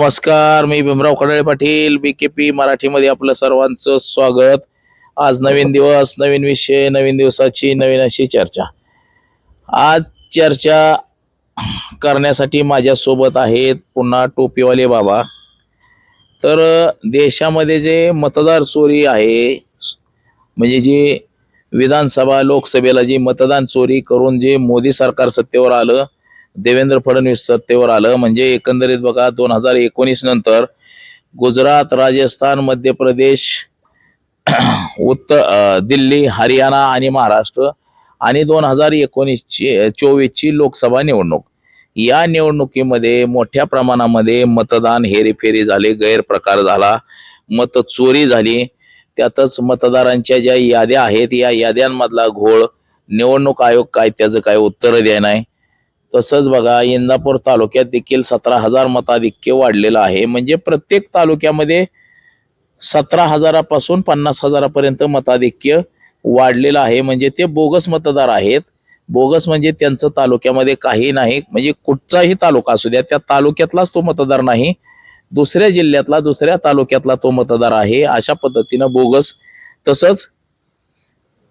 नमस्कार मी Bhimrao Khadale Patil B K P मराठीमध्ये आपलं सर्वांचं स्वागत. आज नवीन दिवस नवीन विषय नवीन दिवसाची नवीन अशी चर्चा. आज चर्चा करण्यासाठी माझ्यासोबत आहेत पुन्हा टोपीवाले बाबा. तर देशामध्ये जे मतदार चोरी आहे म्हणजे जी विधानसभा लोकसभेला जी मतदान चोरी करून जे मोदी सरकार सत्तेवर आलं देवेंद्र फडणवीस सत्तेवर आलं. म्हणजे एकंदरीत बघा दोन हजार एकोणीस नंतर गुजरात राजस्थान मध्य प्रदेश उत्तर दिल्ली हरियाणा आणि महाराष्ट्र आणि दोन हजार एकोणीसची चोवीसची लोकसभा निवडणूक. या निवडणुकीमध्ये मोठ्या प्रमाणामध्ये मतदान हेरेफेरी झाले गैरप्रकार झाला मत चोरी झाली. त्यातच मतदारांच्या ज्या याद्या आहेत या याद्यांमधला घोळ निवडणूक आयोग काय त्याचं काय उत्तर द्याय नाही. तसंच बघा इंदापूर तालुक्यात देखील सतरा हजार मताधिक्य वाढलेलं आहे. म्हणजे प्रत्येक तालुक्यामध्ये सतरा हजारापासून पन्नास हजारापर्यंत मताधिक्य वाढलेलं आहे. म्हणजे ते बोगस मतदार आहेत. बोगस म्हणजे त्यांचं तालुक्यामध्ये काही नाही. म्हणजे कुठचाही तालुका असू द्या त्या तालुक्यातलाच तो मतदार नाही. दुसऱ्या जिल्ह्यातला दुसऱ्या तालुक्यातला तो मतदार आहे. अशा पद्धतीनं बोगस तसंच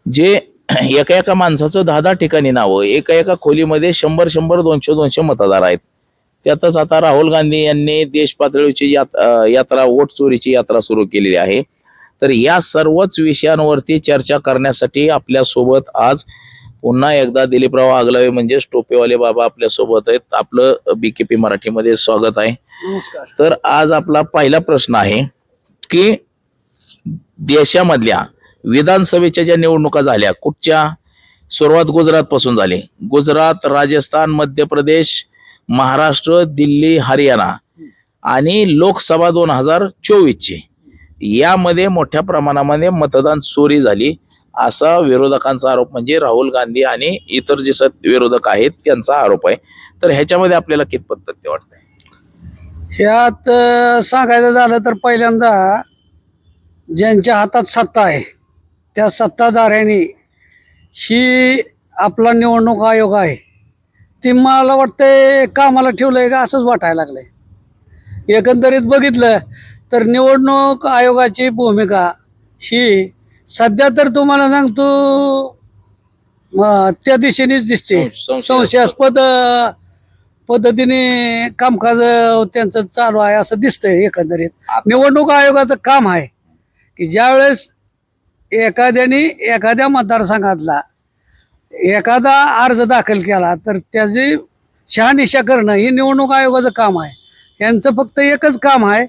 जे एका एका माणसाचं दहा दहा ठिकाणी नावं एका एका खोलीमध्ये शंभर शंभर दोनशे दोनशे मतदार आहेत. त्यातच आता राहुल गांधी यांनी देश पातळीची यात्रा वोट चोरीची यात्रा सुरू केलेली आहे. तर या सर्वच विषयांवरती चर्चा करण्यासाठी आपल्यासोबत आज पुन्हा एकदा दिलीपराव आगलावे म्हणजेच टोपेवाले बाबा आपल्यासोबत आहेत. आपलं बीकेपी मराठीमध्ये स्वागत आहे. तर आज आपला पहिला प्रश्न आहे की देशामधल्या विधानसभेच्या ज्या निवडणुका झाल्या कुठच्या? सुरुवात गुजरातपासून झाली. गुजरात राजस्थान मध्य प्रदेश महाराष्ट्र दिल्ली हरियाणा आणि लोकसभा दोन हजार चोवीसची. यामध्ये मोठ्या प्रमाणामध्ये मतदान चोरी झाली असा विरोधकांचा आरोप म्हणजे राहुल गांधी आणि इतर जे सत विरोधक आहेत त्यांचा आरोप आहे. तर ह्याच्यामध्ये आपल्याला कितपत तथ्य वाटतंय ह्यात सांगायचं झालं तर पहिल्यांदा ज्यांच्या हातात सत्ता आहे त्या सत्ताधाऱ्यांनी ही आपला निवडणूक आयोग आहे ती मला वाटतंय कामाला ठेवलंय का असंच वाटायला लागलंय. एकंदरीत बघितलं तर निवडणूक आयोगाची भूमिका ही सध्या तर तुम्हाला सांगतो त्या दिशेनेच दिसते. संशयास्पद. पद्धतीने कामकाज त्यांचं चालू आहे असं दिसतंय एकंदरीत. निवडणूक आयोगाचं काम आहे की ज्यावेळेस एखाद्याने एखाद्या मतदारसंघातला एखादा अर्ज दाखल केला तर त्याची शहानिशा करणं हे निवडणूक आयोगाचं काम आहे. यांचं फक्त एकच काम आहे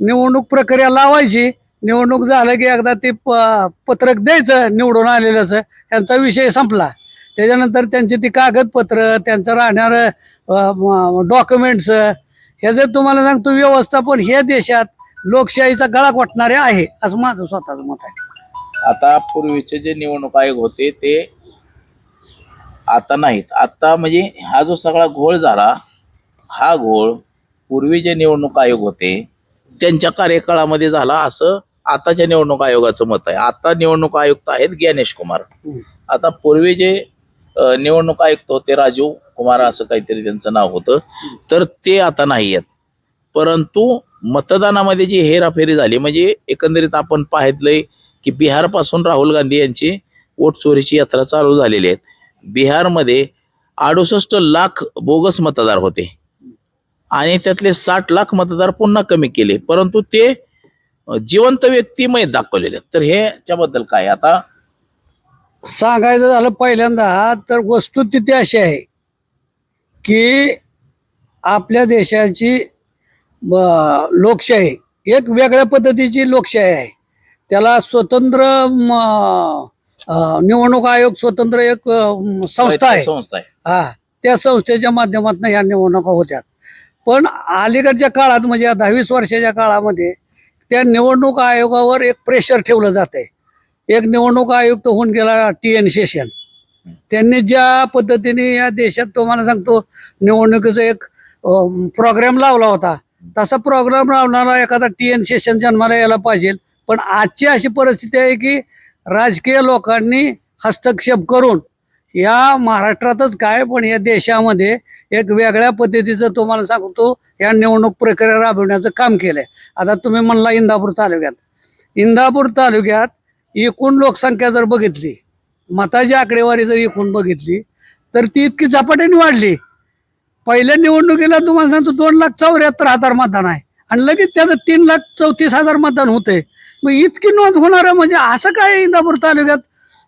निवडणूक प्रक्रिया लावायची. निवडणूक झालं की एकदा ते प पत्रक द्यायचं निवडून आलेलंच यांचा विषय संपला. त्याच्यानंतर त्यांची ती कागदपत्र त्यांचं राहणारं डॉक्युमेंट्स ह्याचं तुम्हाला सांगतो व्यवस्थापन हे देशात लोकशाहीचा गळा कोटणारे आहे असं माझं स्वतःचं मत आहे. आता पूर्वीचे जे निवडणूक आयोग होते ते आता नाहीत. आता म्हणजे हा जो सगळा घोळ झाला हा घोळ पूर्वी जे निवडणूक आयोग होते त्यांच्या कार्यकाळामध्ये झाला असं आताच्या निवडणूक आयोगाचं मत आहे. आता निवडणूक आयुक्त आहेत ज्ञानेश कुमार. आता पूर्वी जे निवडणूक आयुक्त होते राजीव कुमार असं काहीतरी त्यांचं नाव होतं तर ते आता नाही आहेत. परंतु मतदानामध्ये जी हेराफेरी झाली म्हणजे एकंदरीत आपण पाहितलंय की बिहारपासून राहुल गांधी यांची वोट चोरीची यात्रा चालू झालेली आहे. बिहारमध्ये अडुसष्ट लाख बोगस मतदार होते. आणि त्यातले साठ लाख मतदार पुन्हा कमी केले. परंतु ते जिवंत व्यक्तिमय दाखवलेले आहेत. तर ह्याच्याबद्दल काय? आता सांगायचं झालं पहिल्यांदा तर वस्तुस्थिती अशी आहे की आपल्या देशाची लोकशाही एक वेगळ्या पद्धतीची लोकशाही आहे. त्याला स्वतंत्र निवडणूक आयोग स्वतंत्र एक संस्था आहे. संस्था आहे. हा त्या संस्थेच्या माध्यमातून ह्या निवडणुका होत्या. पण अलीकडच्या काळात म्हणजे या दहावीस वर्षाच्या काळामध्ये त्या निवडणूक आयोगावर एक प्रेशर ठेवलं जात आहे एक निवडणूक आयुक्त होऊन गेला टी एन शेषन. त्यांनी ज्या पद्धतीने या देशात तुम्हाला सांगतो निवडणुकीचा एक प्रोग्राम लावला होता. तसा प्रोग्राम लावणारा एखादा टी एन सेशन जन्माला यायला पाहिजे. पण आजची अशी परिस्थिती आहे की राजकीय लोकांनी हस्तक्षेप करून या महाराष्ट्रातच काय पण या देशामध्ये एक वेगळ्या पद्धतीचं तुम्हाला सांगतो या निवडणूक प्रक्रिया राबवण्याचं काम केलं आहे आता तुम्ही म्हणला इंदापूर तालुक्यात. इंदापूर तालुक्यात एकूण लोकसंख्या जर बघितली मताची आकडेवारी जर एकूण बघितली तर ती इतकी झपाट्याने वाढली. पहिल्या निवडणुकीला तुम्हाला सांगतो दोन लाख चौऱ्याहत्तर हजार मतदान आहे. आणि लगेच त्याचं तीन लाख चौतीस हजार मतदान होते मग इतकी नोंद होणार आहे म्हणजे असं काय इंदापूर तालुक्यात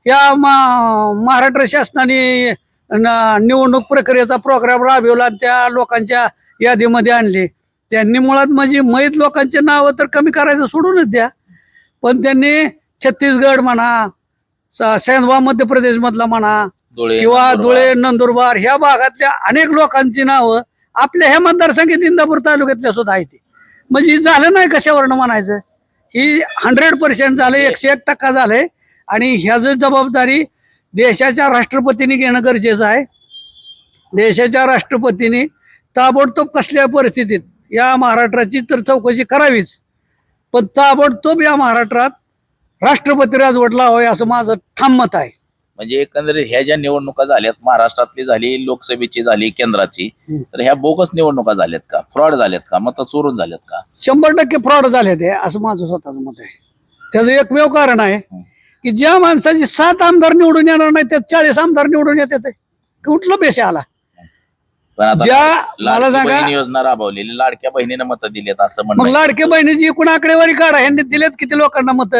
या महाराष्ट्र शासनाने निवडणूक प्रक्रियेचा प्रोग्राम राबवला त्या लोकांच्या यादीमध्ये आणले. त्यांनी मुळात म्हणजे मैत लोकांचे नावं तर कमी करायचं सोडूनच द्या. पण त्यांनी छत्तीसगड म्हणा स- सेंधवा मध्य प्रदेश मधला म्हणा किंवा. धुळे नंदुरबार ह्या भागातल्या अनेक लोकांची नावं आपल्या ह्या मतदारसंघात इंदापूर तालुक्यातल्या सुद्धा आहेत. म्हणजे झालं नाही कशावरनं म्हणायचं? ही हंड्रेड पर्सेंट झालं एकशे एक टक्का झालंय. आणि ह्याची जबाबदारी देशाच्या राष्ट्रपतीने घेणं गरजेचं आहे. देशाच्या राष्ट्रपतीने ताबडतोब कसल्या परिस्थितीत या महाराष्ट्राची तर चौकशी करावीच. पण ताबडतोब या महाराष्ट्रात राष्ट्रपती राजवट लावावे असं माझं ठाम मत आहे. म्हणजे एकंदरीत ह्या ज्या निवडणुका झाल्यात महाराष्ट्रातली झाली लोकसभेची झाली केंद्राची. तर ह्या बोगस निवडणुका झाल्यात का? फ्रॉड झाल्यात का? मत चोरून झाल्यात का? शंभर टक्के फ्रॉड झाले ते असं माझं स्वतःच मत आहे. त्याचं एकमेव कारण आहे की ज्या माणसाची सात आमदार निवडून येणार नाही त्यात चाळीस आमदार निवडून येतात. कुठलं पेशा आला? पण आता ज्या मला लाडकी सांगा बहीण योजना राबवलेली लाडक्या बहिणीनं मत दिलेत असं मग म्हणणं आहे. लाडके बहिणीची एकूण आकडेवारी काढा. यांनी दिलेत किती लोकांना मत?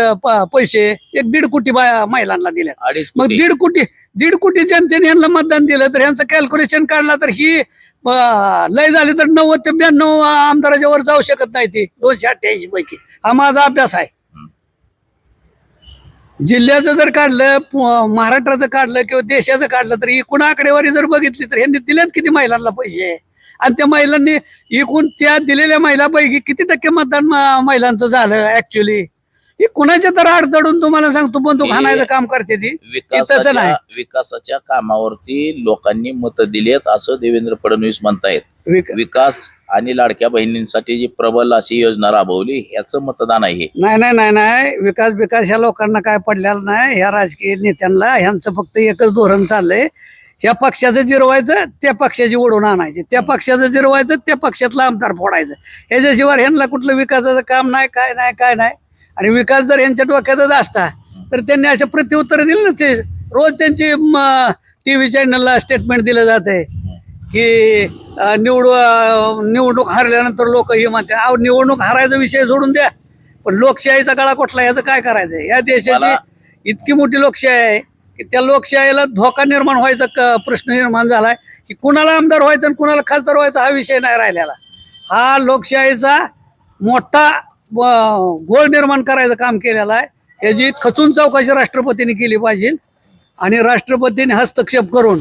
पैसे. एक दीड कोटी बाया महिलांना दिले अडीच मग कोटी. दीड कोटी दीड कोटी जनतेने यांना मतदान दिलं तर यांचं कॅल्क्युलेशन काढलं तर ही अं, लय झाली तर नव्वद ते ब्याण्णव आमदाराच्या वर जाऊ शकत नाही ती. दोनशे अठ्ठ्याऐंशी पैकी. हा माझा अभ्यास आहे. जिल्ह्याचं जर काढलं महाराष्ट्राचं काढलं किंवा देशाचं काढलं तर एकूण आकडेवारी जर बघितली तर यांनी दिलेत किती महिलांना पैसे? आणि त्या महिलांनी एकूण त्या दिलेल्या महिलापैकी किती टक्के मतदान महिलांचं झालं ऍक्च्युली ही कुणाच्या तर अडचणून तुम्हाला सांगतो बंदूक हे- हाणायचं काम करते ती. विकासाच्या नाही. विकासाच्या कामावरती लोकांनी मत दिलेत असं देवेंद्र फडणवीस म्हणतायत. विक- विकास आणि लाडक्या बहिणींसाठी जी प्रबल अशी योजना राबवली याचं मतदान आहे नाही नाही नाही नाही. विकास विकास ह्या लोकांना काय पडलेला नाही. ह्या राजकीय नेत्यांना ह्यांचं फक्त एकच धोरण चाललंय. ह्या पक्षाचं जिरवायचं त्या पक्षाची ओढून आणायची. त्या पक्षाचं जिरवायचं त्या पक्षातला आमदार फोडायचं. ह्याच्याशिवाय ह्यांना कुठलं विकासाचं काम नाही काय नाही काय नाही. आणि विकास जर यांच्या डोक्यातच असता तर त्यांनी असे प्रत्युत्तर दिलं ना ते. रोज त्यांची टी व्ही चॅनलला स्टेटमेंट दिलं जाते की निवडू निवडणूक हारल्यानंतर लोक हे म्हणतात अहो निवडणूक हारायचा विषय सोडून द्या पण लोकशाहीचा गळा कुठला याचं काय करायचं या देशाची इतकी मोठी लोकशाही आहे की त्या लोकशाहीला धोका निर्माण व्हायचा क- प्रश्न निर्माण झालाय की कुणाला आमदार व्हायचं आणि कुणाला खासदार व्हायचा हा विषय नाही राहिलेला. हा लोकशाहीचा मोठा घोळ निर्माण करायचं काम केलेलं आहे. ह्याची खचून चौकशी राष्ट्रपतीने केली पाहिजे आणि राष्ट्रपतीने हस्तक्षेप करून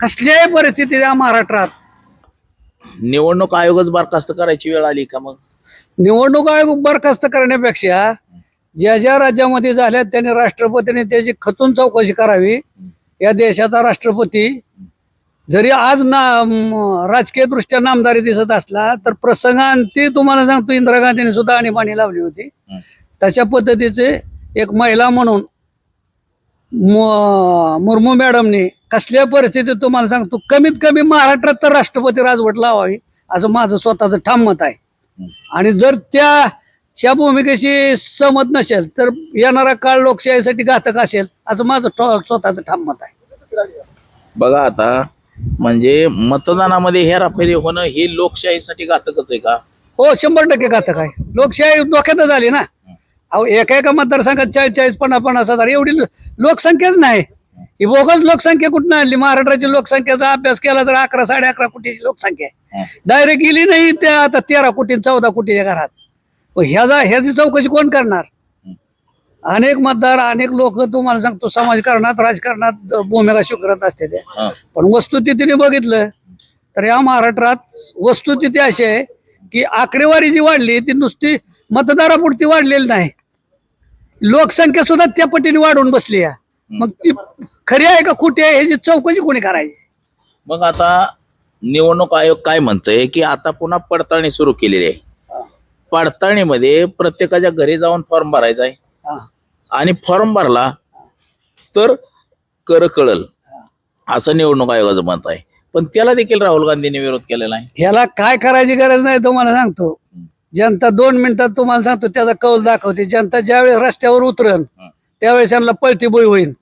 कसल्याही परिस्थितीत या महाराष्ट्रात. निवडणूक आयोगच बरखास्त करायची वेळ आली का मग? निवडणूक आयोग बरखास्त करण्यापेक्षा ज्या ज्या राज्यामध्ये झाल्या त्याने राष्ट्रपतीने त्याची खचून चौकशी करावी. या देशाचा राष्ट्रपती जरी आज ना राजकीय दृष्ट्या नामदारी दिसत असला तर प्रसंगांती तुम्हाला सांगतो इंदिरा गांधीने सुद्धा आणीबाणी लावली होती. तशा पद्धतीचे एक महिला म्हणून मुर्मू मॅडमने कसल्या परिस्थितीत तुम्हाला सांगतो कमीत कमी महाराष्ट्रात तर राष्ट्रपती राजवट लावावी असं माझं स्वतःचं ठाम मत आहे. आणि जर त्या ह्या भूमिकेशी सहमत नसेल तर येणारा काळ लोकशाहीसाठी घातक असेल असं माझं स्वतःचं ठाम मत आहे. बघा आता म्हणजे मतदानामध्ये हेराफेरी होणं हे लोकशाहीसाठी घातकच आहे का? हो शंभर टक्के घातक आहे. लोकशाही धोक्यातच आली ना. अहो एका एका मतदारसंघात चाळीस चाळीस पन्नास पन्नास हजार एवढी लोकसंख्याच नाही. ही बोगस लोकसंख्या कुठून आणली? महाराष्ट्राची लोकसंख्येचा अभ्यास केला तर अकरा साडे अकरा कोटीची लोकसंख्या आहे. डायरेक्ट गेली नाही त्या आता तेरा कोटी चौदा कोटीच्या घरात. मग ह्याचा ह्याची चौकशी कोण करणार? अनेक मतदार अनेक लोक तुम्हाला सांगतो समाजकारणात राजकारणात भूमिका स्वीकारत असते ते. पण वस्तुस्थितीने बघितलं तर या महाराष्ट्रात वस्तुस्थिती अशी आहे की आकडेवारी जी वाढली ती नुसती मतदारापुरती वाढलेली नाही. लोकसंख्या सुद्धा त्या पटीने वाढून बसली आहे. मग ती खरी आहे का खोटी आहे ह्याची चौकशी कोणी करायची? मग आता निवडणूक आयोग काय म्हणतंय की आता पुन्हा पडताळणी सुरू केलेली आहे. पडताळणीमध्ये प्रत्येकाच्या घरी जाऊन फॉर्म भरायचा आहे. हा. आणि फॉर्म भरला तर कर कळल. असं निवडणूक आयोगाचं मत आहे. पण त्याला देखील राहुल गांधींनी विरोध केलेला आहे. ह्याला काय करायची गरज नाही तुम्हाला सांगतो. जनता दोन मिनिटात तुम्हाला सांगतो त्याचा कौल दाखवते. जनता ज्यावेळेस रस्त्यावर उतरण त्यावेळेस त्यांना पळती बोई होईल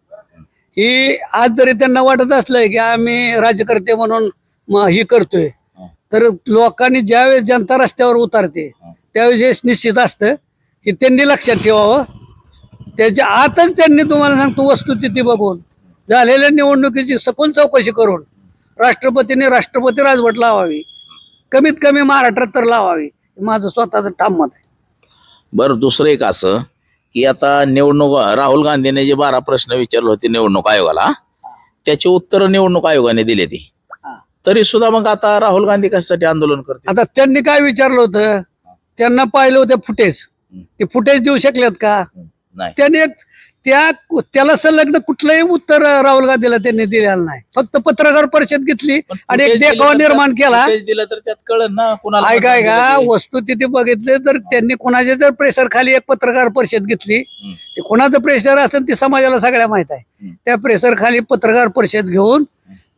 ही आज जरी त्यांना वाटत असलं की आम्ही राज्यकर्ते म्हणून ही करतोय तर लोकांनी ज्यावेळेस जनता रस्त्यावर उतरते त्यावेळेस हे निश्चित असतं की त्यांनी लक्षात ठेवावं. त्याच्या आतच त्यांनी तुम्हाला सांगतो वस्तुस्थिती बघून. झालेल्या निवडणुकीची सखोल चौकशी करून राष्ट्रपतीने राष्ट्रपती राजवट लावावी. कमीत कमी महाराष्ट्रात तर लावावी. हे माझं स्वतःचं ठाम मत आहे. बरं दुसरं एक असं की आता निवडणूक राहुल गांधीने जे बारा प्रश्न विचारले होते निवडणूक आयोगाला त्याची उत्तरं निवडणूक आयोगाने दिली ती. तरी सुद्धा मग आता राहुल गांधी कशासाठी आंदोलन करते आता त्यांनी काय विचारलं होतं? त्यांना पाहिलं होतं फुटेज. ते फुटेज देऊ शकलेत का? नाही. त्यांनी एक त्या त्याला संलग्न कुठलंही उत्तर राहुल गांधीला त्यांनी दिलेलं नाही फक्त पत्रकार परिषद घेतली आणि एक देखावा निर्माण केला दिलं तर त्यात कळत ना कुणाला ऐका ऐका दिलं ते. वस्तुस्थिती बघितले तर त्यांनी कोणाच्या जर प्रेशर खाली एक पत्रकार परिषद घेतली. ते कोणाचं प्रेशर असेल ते समाजाला सगळ्या माहीत आहे. त्या प्रेशर खाली पत्रकार परिषद घेऊन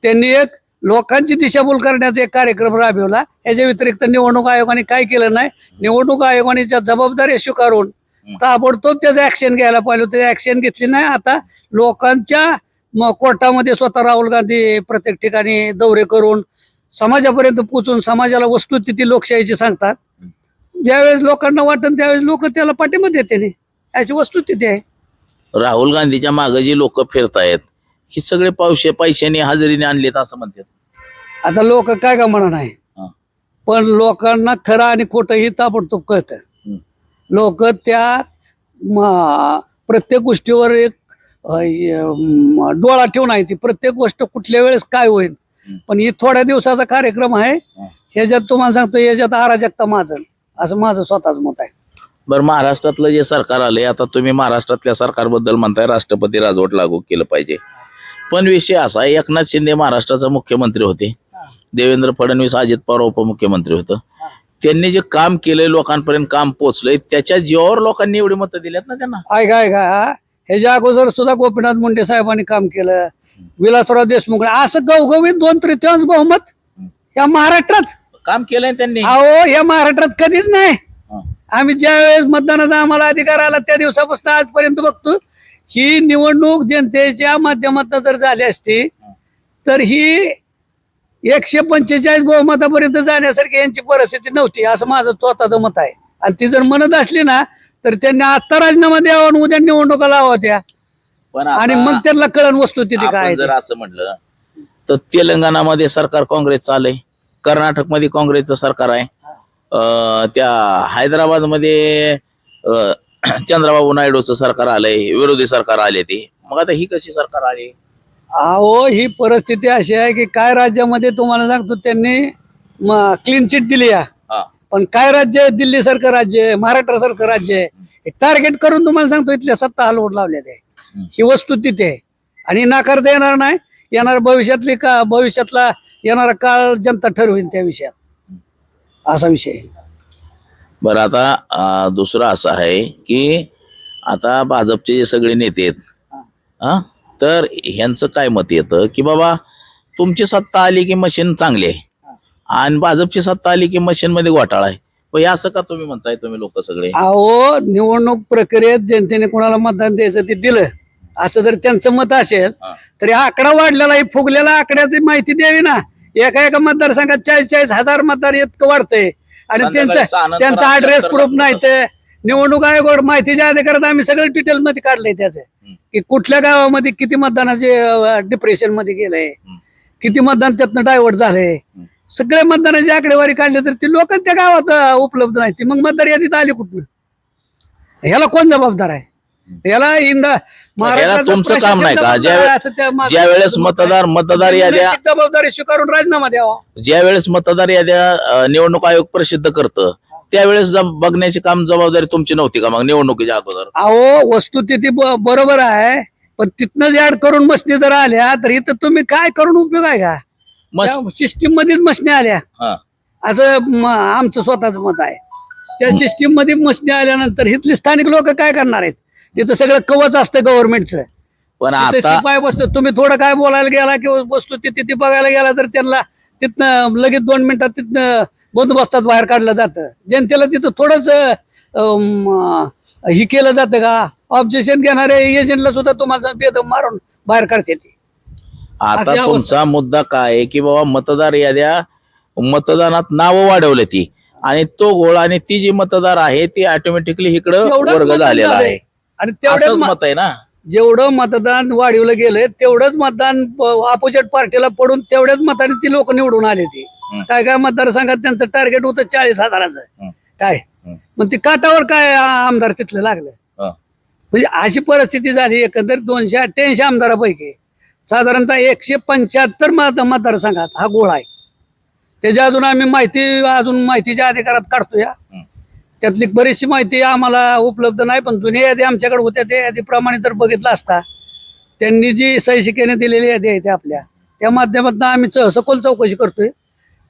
त्यांनी एक लोकांची दिशाभूल करण्याचा एक कार्यक्रम राबवला याच्या व्यतिरिक्त निवडणूक आयोगाने काय केलं नाही निवडणूक आयोगाने ज्या जबाबदारी स्वीकारून. ताबडतोब त्याचं ऍक्शन घ्यायला पाहिजे होतं. ऍक्शन घेतली नाही. आता लोकांच्या कोर्टामध्ये स्वतः राहुल गांधी प्रत्येक ठिकाणी दौरे करून समाजापर्यंत पोचून समाजाला वस्तुस्थिती लोकशाहीची सांगतात. ज्यावेळेस लोकांना वाटतं त्यावेळेस लोक त्याला पाठिंबा देते नाही याची वस्तुस्थिती आहे. राहुल गांधीच्या मागे जी लोक फिरतायत ही सगळे पैसे पैशाने हजेरीने आणलेत असं म्हणतात. आता लोक काय का म्हणा नाही. पण लोकांना खरं आणि खोटं ही ताबडतोब कळतं. लोक त्या प्रत्येक गोष्टीवर एक डोळा ठेवून आहे ती. प्रत्येक गोष्ट कुठल्या वेळेस काय होईल. पण ही थोड्या दिवसाचा कार्यक्रम आहे. ह्याच्यात तुम्हाला सांगतो याच्यात अराजकता माझं. असं माझं स्वतःच मत आहे. बरं महाराष्ट्रातलं जे सरकार आलंय आता तुम्ही महाराष्ट्रातल्या सरकारबद्दल म्हणताय राष्ट्रपती राजवट लागू केलं पाहिजे. पण विषय असा आहे, एकनाथ शिंदे महाराष्ट्राचे मुख्यमंत्री होते. देवेंद्र फडणवीस अजित पवार उपमुख्यमंत्री होतं. त्यांनी जे काम केलंय लोकांपर्यंत काम पोचलंय त्याच्या जीवावर लोकांनी एवढी मतं दिल्यात ना त्यांना? ऐका ऐका ह्याच्या अगोदर सुद्धा गोपीनाथ मुंडे साहेबांनी काम केलं विलासराव देशमुख असं गवगवीत दोन तृतीयांश बहुमत या महाराष्ट्रात. काम केलंय त्यांनी? अहो या महाराष्ट्रात कधीच नाही. आम्ही ज्या वेळेस मतदानाचा आम्हाला अधिकार आला त्या दिवसापासून आजपर्यंत बघतो ही निवडणूक जनतेच्या माध्यमातून जर झाली असती तर ही एकशे पंचेचाळीस बहुमतापर्यंत जाण्यासारखी यांची परिस्थिती नव्हती असं माझं स्वतःचं मत आहे. आणि ती जर म्हणत असली ना तर त्यांनी आत्ता राजीनामा द्यावा आणि उद्या निवडणुका लावा त्या. पण आणि मग त्यांना कळण वस्तुस्थिती काय आपण आहे जर. असं म्हटलं तर तेलंगणामध्ये सरकार काँग्रेसचं आलंय कर्नाटकमध्ये काँग्रेसचं सरकार आहे. त्या हैदराबादमध्ये चंद्रबाबू नायडूचं सरकार आलंय विरोधी सरकार आले ते. मग आता ही कशी सरकार आली? अहो ही परिस्थिती अशी आहे की काय राज्यामध्ये तुम्हाला सांगतो त्यांनी क्लीन चिट दिली या. पण काय राज्य आहे? दिल्ली सारखं राज्य आहे महाराष्ट्र सारखं राज्य आहे. टार्गेट करून तुम्हाला सांगतो इथल्या सत्ता हलवून लावल्या ते. ही वस्तू तिथे आणि नाकारता येणार नाही येणार भविष्यातली का भविष्यातला येणारा काळ जनता ठरवेल त्या विषयात. असा विषय. बरं आता दुसरं असं आहे की आता भाजपचे जे सगळे नेते आहेत हा तर ह्यांचं काय मत येतं की बाबा तुमची सत्ता आली की मशीन चांगली आहे. आणि भाजपची सत्ता आली की मशीन मध्ये घोटाळा आहे. पण हे असं का तुम्ही म्हणताय तुम्ही लोक सगळे? अहो निवडणूक प्रक्रियेत जनतेने कोणाला मतदान द्यायचं ते दिलं. असं जर त्यांचं मत असेल. तरी आकडा वाढलेला आहे. फुगलेला आकड्याची माहिती द्यावी ना. एका एका मतदारसंघात चाळीस चाळीस हजार मतदार इतकं वाढतंय. आणि त्यांचा त्यांचा ऍड्रेस प्रूफ. नाही ते निवडणूक आयोग माहितीच्या अधिकारात आम्ही सगळं डिटेल मध्ये काढलंय त्याचं. की कुठल्या गावामध्ये किती मतदानाचे डिप्रेशनमध्ये गेलंय किती मतदान त्यातनं डायव्हर्ट झालंय. सगळे मतदानाची आकडेवारी काढली तर ती लोक त्या गावात उपलब्ध नाही ती मग मतदार यादीत आली कुठनं? ह्याला कोण जबाबदार आहे? याला इंदा तुमचं काम नाही का? ज्या- वेळेस मतदार मतदार याद्या जबाबदारी स्वीकारून राजीनामा द्यावा? ज्या वेळेस मतदार याद्या निवडणूक आयोग प्रसिद्ध करतं त्यावेळेस जब- बघण्याची काम जबाबदारी तुमची नव्हती का मग निवडणुकीच्या अगोदर? अहो वस्तुस्थिती ब- बरोबर आहे पण तिथनं ऍड करून मशनी जर आल्या तर इथं तुम्ही काय करून उपयोग आहे का? मस्त सिस्टीम मध्येच मशनी आल्या. हा. असं म- आमचं स्वतःच मत आहे. त्या सिस्टीममध्ये मशनी आल्यानंतर इथले स्थानिक लोक काय करणार आहेत? तिथं सगळं कवच असतं गव्हर्नमेंटचं पण तिथे आता बसतो. तुम्ही थोडं काय बोलायला गेला किंवा वस्तू तिथे ती बघायला गेला तर त्यांना तिथनं लगेच दोन मिनिटात तिथनं बंदोबस्तात बाहेर काढलं जातं. जनतेला तिथं थोडंच हे केलं जातं का? ऑब्जेक्शन घेणारे एजंटला सुद्धा तुम्हाला बेदम मारून बाहेर काढते ते. आता. तुमचा मुद्दा काय आहे की बाबा मतदार याद्या मतदानात नावं वाढवले ती. आणि तो गोळ आणि ती जी मतदार आहे ती ऑटोमॅटिकली इकडं वर्ग झालेला. आहे. आणि तेवढंच मत आहे ना? जेवढं मतदान वाढवलं गेलंय तेवढंच मतदान अपोजिट पार्टीला पडून तेवढ्याच मताने ती लोक निवडून आले ती. काय काय मतदारसंघात त्यांचं टार्गेट होतं चाळीस हजाराचं. काय. मग ते काटावर काय आमदार तिथलं लागलं. म्हणजे अशी परिस्थिती झाली एकंदर दोनशे अठ्ठ्याऐंशी आमदारापैकी साधारणतः एकशे पंच्याहत्तर मत मतदारसंघात हा गोळ आहे त्याच्या अजून आम्ही माहिती अजून माहितीच्या अधिकारात काढतो या. त्यातली बरीचशी माहिती आम्हाला उपलब्ध नाही पण जुन्या यादी आमच्याकडे होत्या त्या यादीप्रमाणे जर बघितलं असता त्यांनी जी सहीशिकेने दिलेली यादी आहे त्या आपल्या त्या माध्यमातून आम्ही च- सखोल चौकशी करतोय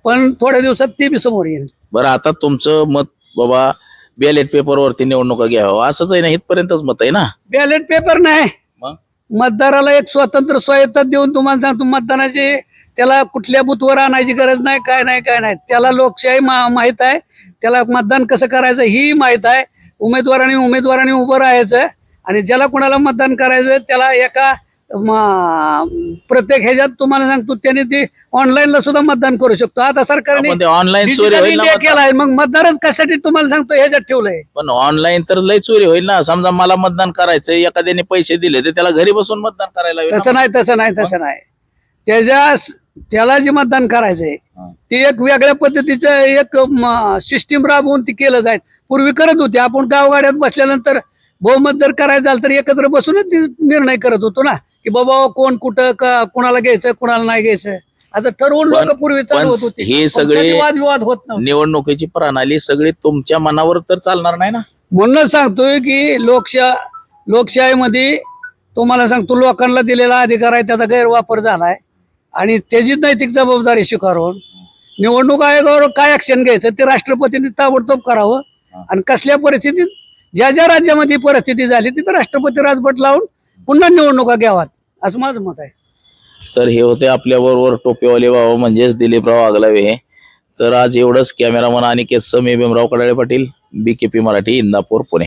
पण थोड्या दिवसात ती बी समोर येईल. बरं आता तुमचं मत बाबा बॅलेट पेपरवरती निवडणुका घ्यावं असंच आहे ना इथपर्यंतच मत आहे ना? बॅलेट पेपर नाही. मग? मतदाराला एक स्वतंत्र स्वायत्ता देऊन तुम्हाला सांगतो मतदानाची त्याला कुठल्या बुथवर आणायची गरज नाही काय नाही काय नाही. त्याला लोकशाही मा- माहीत आहे. त्याला मतदान कसं करायचं ही माहीत आहे. उमेदवाराने उमेदवाराने उभं राहायचं आणि ज्याला कुणाला मतदान करायचं त्याला एका प्रत्येक ह्याच्यात तुम्हाला सांगतो त्याने ते ऑनलाईनला सुद्धा मतदान करू शकतो. आता सरकारने ऑनलाईन चोरी. केलाय. मग मतदारच कशासाठी तुम्हाला सांगतो ह्याच्यात ठेवलंय? पण ऑनलाईन तर लय चोरी होईल ना. समजा मला मतदान करायचं एखाद्याने पैसे दिले तर त्याला घरी बसून मतदान करायला. तसं नाही तसं नाही तसं नाही. त्याच्या त्याला जे मतदान करायचंय. ते एक वेगळ्या पद्धतीचं एक सिस्टीम राबवून ती केलं जाईल. पूर्वी करत होते. आपण गावगाड्यात बसल्यानंतर बहुमत जर करायचं झालं तर एकत्र बसूनच ते निर्णय करत होतो ना की बाबा कोण कुठं का कुणाला घ्यायचं कुणाला नाही घ्यायचं. असं ठरवून लोक पूर्वी होत होते. हे सगळे- वादविवाद होत नव्हते. निवडणुकीची प्रणाली सगळी तुमच्या मनावर तर चालणार नाही ना? म्हणूनच सांगतोय की लोकशा लोकशाहीमध्ये तुम्हाला सांगतो लोकांना दिलेला अधिकार आहे त्याचा गैरवापर झालाय. आणि त्याची नैतिक जबाबदारी स्वीकारून निवडणूक आयोगावर काय ऍक्शन घ्यायचं ते राष्ट्रपतींनी ताबडतोब करावं. आणि कसल्या परिस्थितीत ज्या ज्या राज्यामध्ये परिस्थिती झाली तिथं राष्ट्रपती राजवट लावून पुन्हा निवडणुका घ्यावात असं माझं मत आहे. तर हे होते आपल्या बरोबर टोपेवाले बाबा म्हणजेच दिलीपराव आगलावे हे. तर आज एवढंच. Cameraman Aniket Sami Bhimrao Kadale Patil BKP Marathi Indapur Pune.